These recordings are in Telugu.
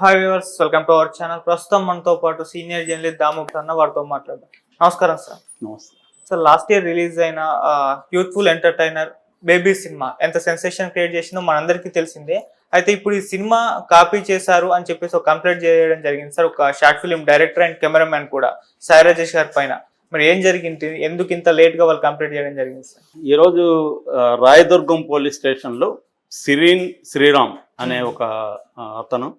Hi viewers welcome to our channel ప్రస్తుతం మనతో పాటు సీనియర్ జర్నలిస్ట్ దామోదర్ అన్న వారితో మాట్లాడదాం. నమస్కారం సార్. నమస్తే. సార్ లాస్ట్ ఇయర్ రిలీజ్ అయిన యూత్ఫుల్ ఎంటర్టైనర్ బేబీ సినిమా ఎంత సెన్సేషన్ క్రియేట్ చేసిందో మనందరికీ తెలిసిందే. అయితే ఇప్పుడు ఈ సినిమా కాపీ చేశారు అని చెప్పేసి ఒక కంప్లైంట్ చేయడం జరిగింది సార్. ఒక short film director and cameraman కూడా సాయి రాజేష్ గారి పైన. మరి ఏం జరిగింది? ఎందుకు ఇంత లేట్గా వాళ్ళు కంప్లైంట్ చేయడం జరిగింది సార్? ఈరోజు రాయదుర్గం పోలీస్ స్టేషన్లో సిరీన్ శ్రీరామ్ అనే ఒక అతను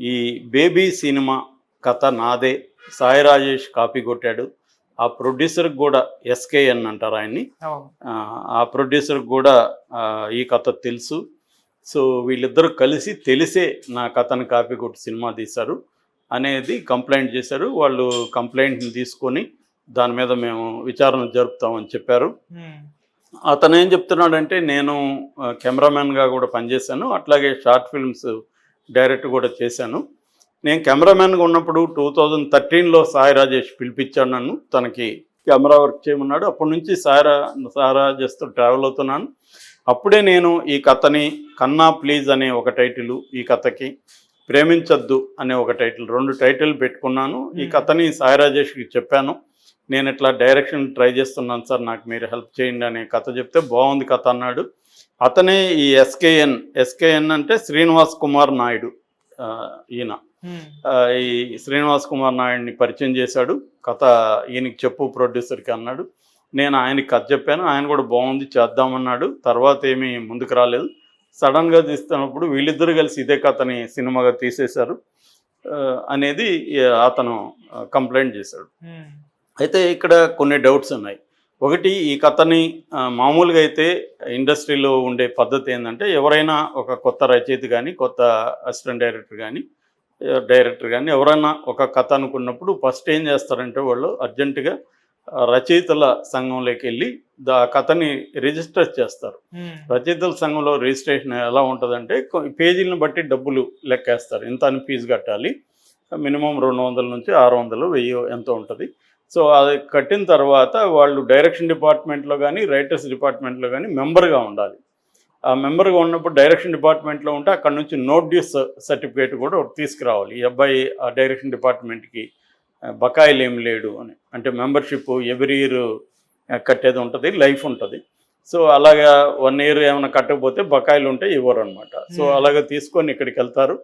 ఈ బేబీ సినిమా కథ నాదే. సాయి రాజేష్ కాపీ కొట్టాడు. ఆ ప్రొడ్యూసర్కి కూడా ఎస్కేఎన్ అంటారు ఆయన్ని. ఆ, ప్రొడ్యూసర్కి కూడా ఈ కథ తెలుసు. సో వీళ్ళిద్దరూ కలిసి తెలిసే నా కథను కాపీ కొట్టి సినిమా తీశారు అనేది కంప్లైంట్ చేశారు. వాళ్ళు కంప్లైంట్ని తీసుకొని దాని మీద మేము విచారణ జరుపుతామని చెప్పారు. అతను ఏం చెప్తున్నాడంటే నేను కెమెరామెన్గా కూడా పనిచేశాను. అట్లాగే షార్ట్ ఫిల్మ్స్ డైరెక్ట్ కూడా చేశాను. నేను కెమెరామెన్గా ఉన్నప్పుడు టూ థౌజండ్ థర్టీన్లో సాయి రాజేష్ పిలిపించాడు నన్ను. తనకి కెమెరా వర్క్ చేయమన్నాడు. అప్పటి నుంచి సాయిరా సాయి రాజేష్తో ట్రావెల్ అవుతున్నాను. అప్పుడే నేను ఈ కథని కన్నా ప్లీజ్ అనే ఒక టైటిల్ ఈ కథకి ప్రేమించొద్దు అనే ఒక టైటిల్ రెండు టైటిల్ పెట్టుకున్నాను. ఈ. కథని సాయి రాజేష్కి చెప్పాను. నేను ఇట్లా డైరెక్షన్ ట్రై చేస్తున్నాను సార్ నాకు మీరు హెల్ప్ చేయండి అనే కథ చెప్తే బాగుంది కథ అన్నాడు. అతనే ఈ ఎస్కేఎన్ ఎస్కేఎన్ అంటే శ్రీనివాస్ కుమార్ నాయుడు ఈయన. ఈ శ్రీనివాస్ కుమార్ నాయుడిని పరిచయం చేశాడు. కథ ఈయనకి చెప్పు ప్రొడ్యూసర్కి అన్నాడు. నేను ఆయనకి కథ చెప్పాను. ఆయన కూడా బాగుంది చేద్దామన్నాడు. తర్వాత ఏమీ ముందుకు రాలేదు. సడన్గా తీస్తున్నప్పుడు వీళ్ళిద్దరు కలిసి ఇదే కథని సినిమాగా తీసేశారు అనేది అతను కంప్లైంట్ చేశాడు. అయితే ఇక్కడ కొన్ని డౌట్స్ ఉన్నాయి. ఒకటి ఈ కథని ఆ, మామూలుగా అయితే ఇండస్ట్రీలో ఉండే పద్ధతి ఏంటంటే ఎవరైనా ఒక కొత్త రచయిత కానీ కొత్త అసిస్టెంట్ డైరెక్టర్ కానీ డైరెక్టర్ కానీ ఎవరైనా ఒక కథ అనుకున్నప్పుడు ఫస్ట్ ఏం చేస్తారంటే వాళ్ళు అర్జెంటుగా ఆ, రచయితల సంఘంలోకి వెళ్ళి దా కథని రిజిస్టర్ చేస్తారు. రచయితల సంఘంలో రిజిస్ట్రేషన్ ఎలా ఉంటుందంటే పేజీలను బట్టి డబ్బులు లెక్కేస్తారు. ఎంత అని ఫీజు కట్టాలి? మినిమం రెండు వందల నుంచి ఆరు వందలు వెయ్యి ఎంత ఉంటుంది. సో అది కట్టిన తర్వాత వాళ్ళు డైరెక్షన్ డిపార్ట్మెంట్లో కానీ రైటర్స్ డిపార్ట్మెంట్లో కానీ మెంబర్గా ఉండాలి. ఆ మెంబర్గా ఉన్నప్పుడు డైరెక్షన్ డిపార్ట్మెంట్లో ఉంటే అక్కడ నుంచి నోట్ డ్యూస్ సర్టిఫికేట్ కూడా తీసుకురావాలి. ఈ అబ్బాయి ఆ డైరెక్షన్ డిపార్ట్మెంట్కి బకాయిలు ఏం లేడు అని. అంటే మెంబర్షిప్ ఎవ్రీ ఇయర్ కట్టేది ఉంటుంది లైఫ్ ఉంటుంది. సో అలాగా వన్ ఇయర్ ఏమైనా కట్టకపోతే బకాయిలు ఉంటే ఇవ్వరు అనమాట సో. అలాగా తీసుకొని ఇక్కడికి వెళ్తారు.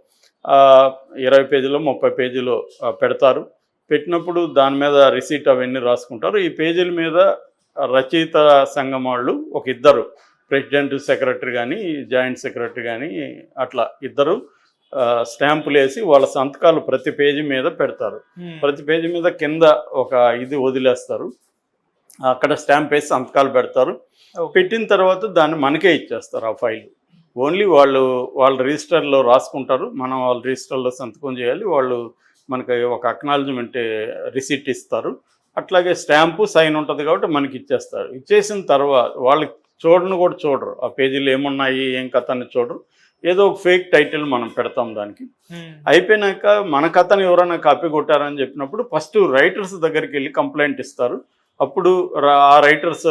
ఇరవై పేజీలో ముప్పై పేజీలో పెడతారు. పెట్టినప్పుడు దాని మీద రిసీట్ అవన్నీ రాసుకుంటారు. ఈ పేజీల మీద రచయిత సంఘం వాళ్ళు ఒక ఇద్దరు ప్రెసిడెంట్ సెక్రటరీ కానీ జాయింట్ సెక్రటరీ కానీ అట్లా ఇద్దరు స్టాంపులు వేసి వాళ్ళ సంతకాలు ప్రతి పేజీ మీద పెడతారు. ప్రతి పేజీ మీద కింద ఒక ఇది వదిలేస్తారు. అక్కడ స్టాంప్ వేసి సంతకాలు పెడతారు. పెట్టిన తర్వాత దాన్ని మనకే ఇచ్చేస్తారు ఆ ఫైల్. ఓన్లీ వాళ్ళు వాళ్ళ రిజిస్టర్లో రాసుకుంటారు. మనం వాళ్ళ రిజిస్టర్లో సంతకం చేయాలి. వాళ్ళు మనకి ఒక అక్నాలజ్మెంట్ రిసిట్ ఇస్తారు. అట్లాగే స్టాంపు సైన్ ఉంటుంది కాబట్టి మనకి ఇచ్చేస్తారు. ఇచ్చేసిన తర్వాత వాళ్ళకి చూడను కూడా చూడరు. ఆ పేజీలు ఏమున్నాయి ఏం కథ అని చూడరు. ఏదో ఒక ఫేక్ టైటిల్ మనం పెడతాం దానికి. Hmm. అయిపోయినాక మన కథను ఎవరైనా కాపీ కొట్టారని చెప్పినప్పుడు ఫస్ట్ రైటర్స్ దగ్గరికి వెళ్ళి కంప్లైంట్ ఇస్తారు. అప్పుడు ఆ రైటర్స్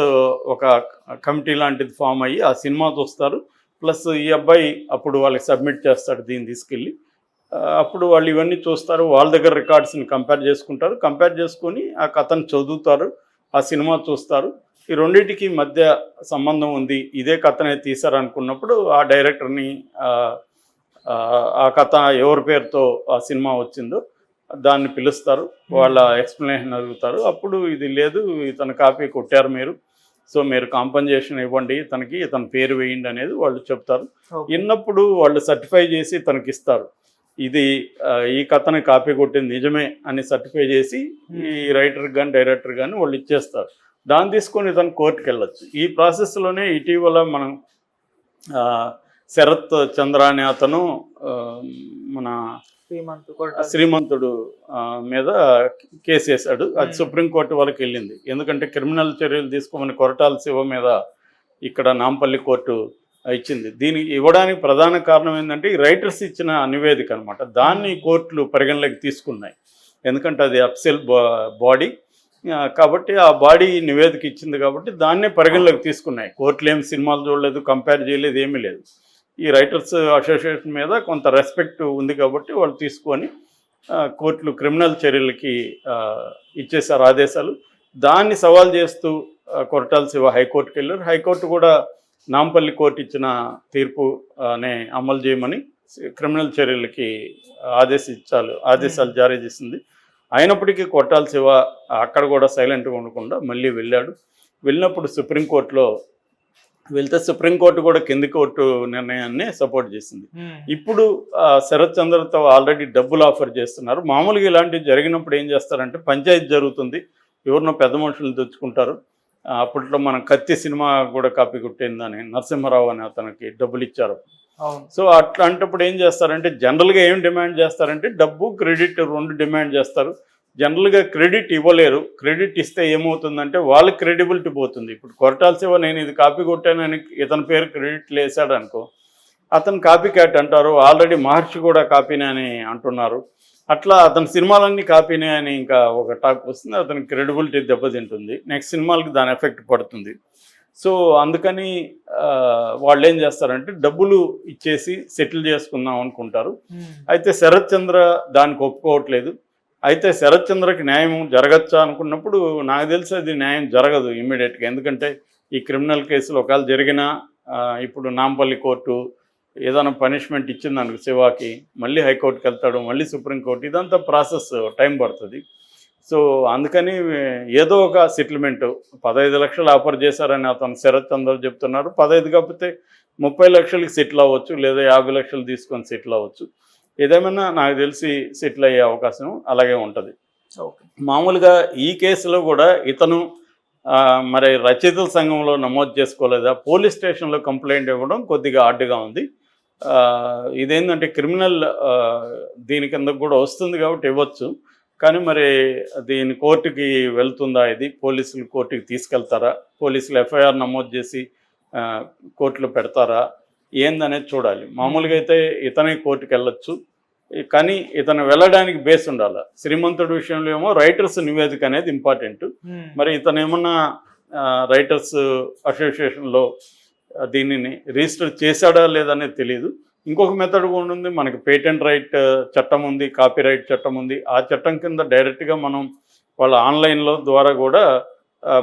ఒక కమిటీ లాంటిది ఫామ్ అయ్యి ఆ సినిమా చూస్తారు. ప్లస్ ఈ అబ్బాయి అప్పుడు వాళ్ళకి సబ్మిట్ చేస్తాడు దీన్ని తీసుకెళ్ళి. అప్పుడు వాళ్ళు ఇవన్నీ చూస్తారు. వాళ్ళ దగ్గర రికార్డ్స్ని కంపేర్ చేసుకుంటారు. కంపేర్ చేసుకొని ఆ కథను చదువుతారు. ఆ సినిమా చూస్తారు. ఈ రెండింటికి మధ్య సంబంధం ఉంది. ఇదే కథనే తీశారు అనుకున్నప్పుడు ఆ డైరెక్టర్ని ఆ, కథ ఎవరి పేరుతో ఆ సినిమా వచ్చిందో దాన్ని పిలుస్తారు. వాళ్ళ ఎక్స్ప్లెనేషన్ అడుగుతారు. అప్పుడు ఇది లేదు. ఇతను కాపీ కొట్టారు మీరు. సో మీరు కాంపన్సేషన్ ఇవ్వండి. ఇతనికి ఇతని పేరు వేయండి అనేది వాళ్ళు చెప్తారు. విన్నప్పుడు వాళ్ళు సర్టిఫై చేసి తనకి ఇస్తారు ఇది ఈ కథని కాపీ కొట్టింది నిజమే అని సర్టిఫై చేసి ఈ రైటర్ కానీ డైరెక్టర్ కానీ వాళ్ళు ఇచ్చేస్తారు. దాన్ని తీసుకొని ఇతను కోర్టుకి వెళ్ళొచ్చు. ఈ ప్రాసెస్లోనే ఇటీవల మనం శరత్ చంద్ర అనే అతను మన. శ్రీమంతుడు మీద కేసు వేశాడు. అది Hmm. సుప్రీంకోర్టు వరకు వెళ్ళింది. ఎందుకంటే క్రిమినల్ చర్యలు తీసుకోమని కొరటాల శివ మీద ఇక్కడ నాంపల్లి కోర్టు ఇచ్చింది. దీనికి ఇవ్వడానికి ప్రధాన కారణం ఏంటంటే ఈ రైటర్స్ ఇచ్చిన నివేదిక అనమాట దాన్ని కోర్టులు పరిగణలోకి తీసుకున్నాయి. ఎందుకంటే అది అప్సెల్ బాడీ. కాబట్టి ఆ బాడీ నివేదిక ఇచ్చింది కాబట్టి దాన్నే పరిగణలోకి తీసుకున్నాయి. కోర్టులు ఏం సినిమాలు చూడలేదు కంపేర్ చేయలేదు ఏమీ లేదు. ఈ రైటర్స్ అసోసియేషన్ మీద కొంత రెస్పెక్ట్ ఉంది కాబట్టి వాళ్ళు తీసుకొని కోర్టులు క్రిమినల్ చర్యలకి ఇచ్చేసారు ఇచ్చేశారు ఆదేశాలు. దాన్ని సవాల్ చేస్తూ ఆ, కొరటాల శివ హైకోర్టుకి వెళ్ళారు. హైకోర్టు కూడా నాంపల్లి కోర్టు ఇచ్చిన తీర్పు ఆ, నే అమలు చేయమని క్రిమినల్ చర్యలకి ఆదేశించాలి ఆదేశాలు జారీ చేసింది. అయినప్పటికీ కొట్టాల శివ అక్కడ కూడా సైలెంట్గా ఉండకుండా మళ్ళీ వెళ్ళాడు. వెళ్ళినప్పుడు సుప్రీంకోర్టులో వెళ్తే సుప్రీంకోర్టు కూడా కింది కోర్టు నిర్ణయాన్ని సపోర్ట్ చేసింది. ఇప్పుడు శరత్ చంద్రతో ఆల్రెడీ డబ్బులు ఆఫర్ చేస్తున్నారు. మామూలుగా ఇలాంటివి జరిగినప్పుడు ఏం చేస్తారంటే పంచాయతీ జరుగుతుంది. ఎవరినో పెద్ద మనుషులు తెచ్చుకుంటారు అప్పట్లో మనం కత్తి సినిమా కూడా కాపీ కొట్టిందని నరసింహారావు అని అతనికి డబ్బులు ఇచ్చారు. సో అట్లాంటప్పుడు ఏం చేస్తారంటే జనరల్గా ఏం డిమాండ్ చేస్తారంటే డబ్బు క్రెడిట్ రెండు డిమాండ్ చేస్తారు. జనరల్గా క్రెడిట్ ఇవ్వలేరు. క్రెడిట్ ఇస్తే ఏమవుతుందంటే వాళ్ళకి క్రెడిబిలిటీ పోతుంది. ఇప్పుడు కొరటాల శివ నేను ఇది కాపీ కొట్టానని ఇతని పేరు క్రెడిట్ వేసాడు అనుకో అతను కాపీ క్యాట్ అంటారు. ఆల్రెడీ మహర్షి కూడా కాపీనే అని అంటున్నారు. అట్లా అతని సినిమాలన్నీ కాపీనే అని ఇంకా ఒక టాక్ వస్తుంది అతని క్రెడిబిలిటీ దెబ్బతింటుంది. నెక్స్ట్ సినిమాలకి దాని ఎఫెక్ట్ పడుతుంది. సో అందుకని వాళ్ళు ఏం చేస్తారంటే డబ్బులు ఇచ్చేసి సెటిల్ చేసుకుందాం అనుకుంటారు. అయితే శరత్ చంద్ర దానికి ఒప్పుకోవట్లేదు. అయితే శరత్ చంద్రకి న్యాయం జరగచ్చా అనుకున్నప్పుడు నాకు తెలిసి అది న్యాయం జరగదు ఇమ్మీడియట్గా ఎందుకంటే ఈ క్రిమినల్ కేసులు ఒకవేళ జరిగినా ఇప్పుడు నాంపల్లి కోర్టు ఏదైనా పనిష్మెంట్ ఇచ్చింది అనుకో శివాకి మళ్ళీ హైకోర్టుకి వెళ్తాడు మళ్ళీ సుప్రీంకోర్టు ఇదంతా ప్రాసెస్ టైం పడుతుంది. సో అందుకని ఏదో ఒక సెటిల్మెంట్ పదహైదు లక్షలు ఆఫర్ చేశారని అతను శరత్ చంద్ర చెప్తున్నారు. పదహైదు కాకపోతే ముప్పై లక్షలకి సెటిల్ అవ్వచ్చు లేదా యాభై లక్షలు తీసుకొని సెటిల్ అవ్వచ్చు. ఏదేమైనా నాకు తెలిసి సెటిల్ అయ్యే అవకాశం అలాగే ఉంటుంది. మామూలుగా ఈ కేసులో కూడా ఇతను మరి రచయితల సంఘంలో నమోదు చేసుకోలేదా? పోలీస్ స్టేషన్లో కంప్లైంట్ ఇవ్వడం కొద్దిగా ఆడ్డుగా ఉంది. ఇదేంటంటే క్రిమినల్ దీని కింద కూడా వస్తుంది కాబట్టి ఇవ్వచ్చు. కానీ మరి దీని కోర్టుకి వెళ్తుందా ఇది? పోలీసులు కోర్టుకి తీసుకెళ్తారా? పోలీసులు ఎఫ్ఐఆర్ నమోదు చేసి కోర్టులో పెడతారా? ఏందనేది చూడాలి. మామూలుగా అయితే ఇతనే కోర్టుకి వెళ్ళొచ్చు కానీ ఇతను వెళ్ళడానికి బేస్ ఉండాలి. శ్రీమంతుడి విషయంలో ఏమో రైటర్స్ నివేదిక అనేది ఇంపార్టెంట్. మరి ఇతను ఏమన్నా రైటర్స్ అసోసియేషన్లో దీనిని రిజిస్టర్ చేశాడా లేదనేది తెలియదు ఇంకొక మెథడ్ కూడా ఉంది. మనకి పేటెంట్ రైట్ చట్టం ఉంది కాపీ రైట్ చట్టం ఉంది. ఆ చట్టం కింద డైరెక్ట్గా మనం వాళ్ళ ఆన్లైన్లో ద్వారా కూడా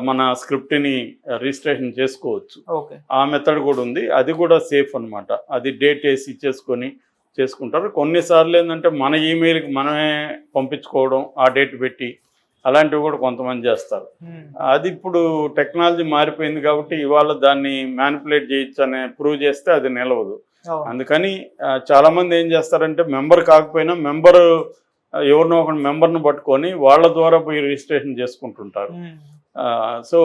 మన స్క్రిప్ట్ని రిజిస్ట్రేషన్ చేసుకోవచ్చు. ఓకే. ఆ మెథడ్ కూడా ఉంది. అది కూడా సేఫ్ అన్నమాట. అది డేట్ వేసి ఇచ్చేసుకొని చేసుకుంటారు. కొన్నిసార్లు ఏంటంటే మన ఈమెయిల్కి మనమే పంపించుకోవడం ఆ డేట్ పెట్టి అలాంటివి కూడా కొంతమంది చేస్తారు. అది ఇప్పుడు టెక్నాలజీ మారిపోయింది కాబట్టి ఇవాళ దాన్ని మ్యానిపులేట్ చేయొచ్చు అనే ప్రూవ్ చేస్తే అది నిలవదు. అందుకని చాలా మంది ఏం చేస్తారంటే మెంబర్ కాకపోయినా మెంబర్ ఎవరినో ఒక మెంబర్ను పట్టుకొని వాళ్ళ ద్వారా పోయి రిజిస్ట్రేషన్ చేసుకుంటుంటారు. సో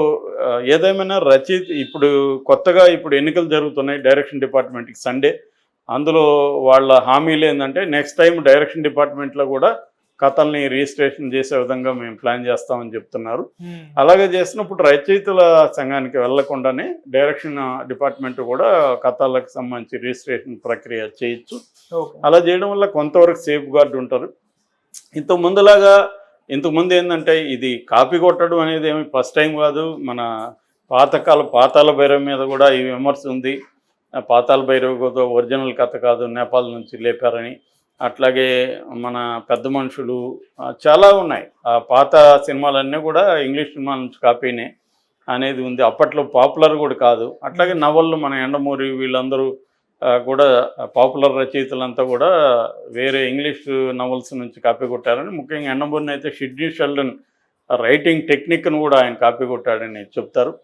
ఏదేమైనా రచయిత ఇప్పుడు కొత్తగా ఇప్పుడు ఎన్నికలు జరుగుతున్నాయి డైరెక్షన్ డిపార్ట్మెంట్కి సండే. అందులో వాళ్ళ హామీలు ఏంటంటే నెక్స్ట్ టైం డైరెక్షన్ డిపార్ట్మెంట్లో కూడా కథల్ని రిజిస్ట్రేషన్ చేసే విధంగా మేము ప్లాన్ చేస్తామని చెప్తున్నారు. అలాగే చేసినప్పుడు రచయితల సంఘానికి వెళ్ళకుండానే డైరెక్షన్ డిపార్ట్మెంట్ కూడా కథలకు సంబంధించి రిజిస్ట్రేషన్ ప్రక్రియ చేయొచ్చు. అలా చేయడం వల్ల కొంతవరకు సేఫ్ గార్డ్ ఉంటారు. ఇంతకు ముందులాగా ఇంతకు ముందు ఏంటంటే ఇది కాపీ కొట్టడం అనేది ఏమి ఫస్ట్ టైం కాదు. మన పాతకాల పాతాల భైరవ మీద కూడా ఈ విమర్శ ఉంది. ఆ పాతాల భైరవ ఒరిజినల్ కథ కాదు నేపాల్ నుంచి లేపారని. అట్లాగే మన పెద్ద మనుషులు చాలా ఉన్నాయి. ఆ పాత సినిమాలన్నీ కూడా ఇంగ్లీష్ సినిమాల నుంచి కాపీనే అనేది ఉంది. అప్పట్లో పాపులర్ కూడా కాదు. అట్లాగే నవళ్ళు మన ఎండమూరి వీళ్ళందరూ కూడా పాపులర్ రచయితలంతా కూడా వేరే ఇంగ్లీష్ నవల్స్ నుంచి కాపీ కొట్టారని ముఖ్యంగా ఎండమూరిని అయితే షిడ్నీ షెల్డన్ రైటింగ్ టెక్నిక్ను కూడా ఆయన కాపీ కొట్టాడని చెప్తారు.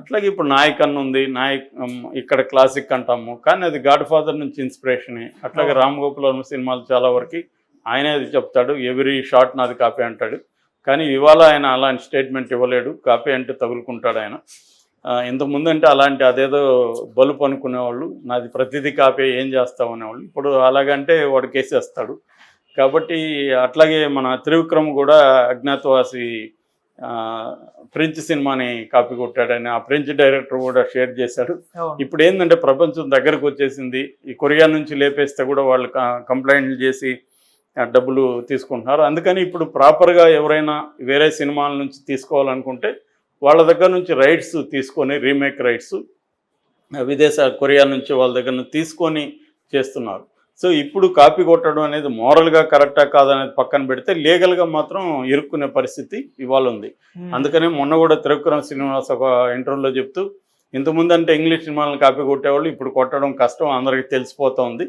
అట్లాగే ఇప్పుడు నాయక్ అన్న ఉంది. నాయక్ ఇక్కడ క్లాసిక్ అంటాము. కానీ అది గాడ్ ఫాదర్ నుంచి ఇన్స్పిరేషనే అట్లాగే. రామ్ గోపాల్ వర్మ సినిమాలు చాలా వరకు ఆయనే అది చెప్తాడు. ఎవ్రీ షాట్ నాది కాపీ అంటాడు. కానీ ఇవాళ ఆయన అలాంటి స్టేట్మెంట్ ఇవ్వలేడు. కాపీ అంటే తగులుకుంటాడు ఆయన. ఆ, ఇంతకు ముందు అంటే అలాంటి అదేదో బలుపు అనుకునేవాళ్ళు. నాది ప్రతిదీ కాపీ ఏం చేస్తావు అనేవాళ్ళు. ఇప్పుడు అలాగంటే వాడు కేసేస్తాడు. కాబట్టి అట్లాగే మన త్రివిక్రమ్ కూడా అజ్ఞాతవాసి ఫ్రెంచ్ సినిమాని కాపీ కొట్టాడని ఆ ఫ్రెంచ్ డైరెక్టర్ కూడా షేర్ చేశాడు. ఇప్పుడు ఏంటంటే ప్రపంచం దగ్గరకు వచ్చేసింది. ఈ కొరియా నుంచి లేపేస్తే కూడా వాళ్ళు కంప్లైంట్లు చేసి డబ్బులు తీసుకుంటున్నారు. అందుకని ఇప్పుడు ప్రాపర్గా ఎవరైనా వేరే సినిమాల నుంచి తీసుకోవాలనుకుంటే వాళ్ళ దగ్గర నుంచి రైట్స్ తీసుకొని రీమేక్ రైట్స్ విదేశ కొరియా నుంచి వాళ్ళ దగ్గర నుంచి తీసుకొని చేస్తున్నారు. సో ఇప్పుడు కాపీ కొట్టడం అనేది మోరల్గా కరెక్టా కాదనేది పక్కన పెడితే లీగల్గా మాత్రం ఇరుక్కునే పరిస్థితి ఇవాళ ఉంది. అందుకనే మొన్న కూడా త్రివిక్రమ్ శ్రీనివాస్ ఒక ఇంటర్వ్యూలో చెప్తూ ఇంతకుముందు అంటే ఇంగ్లీష్ సినిమాలను కాపీ కొట్టేవాళ్ళు ఇప్పుడు కొట్టడం కష్టం అందరికీ తెలిసిపోతోంది.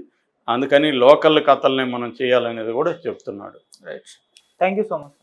అందుకని లోకల్ కథల్ని మనం చేయాలనేది కూడా చెప్తున్నాడు. Right thank you so much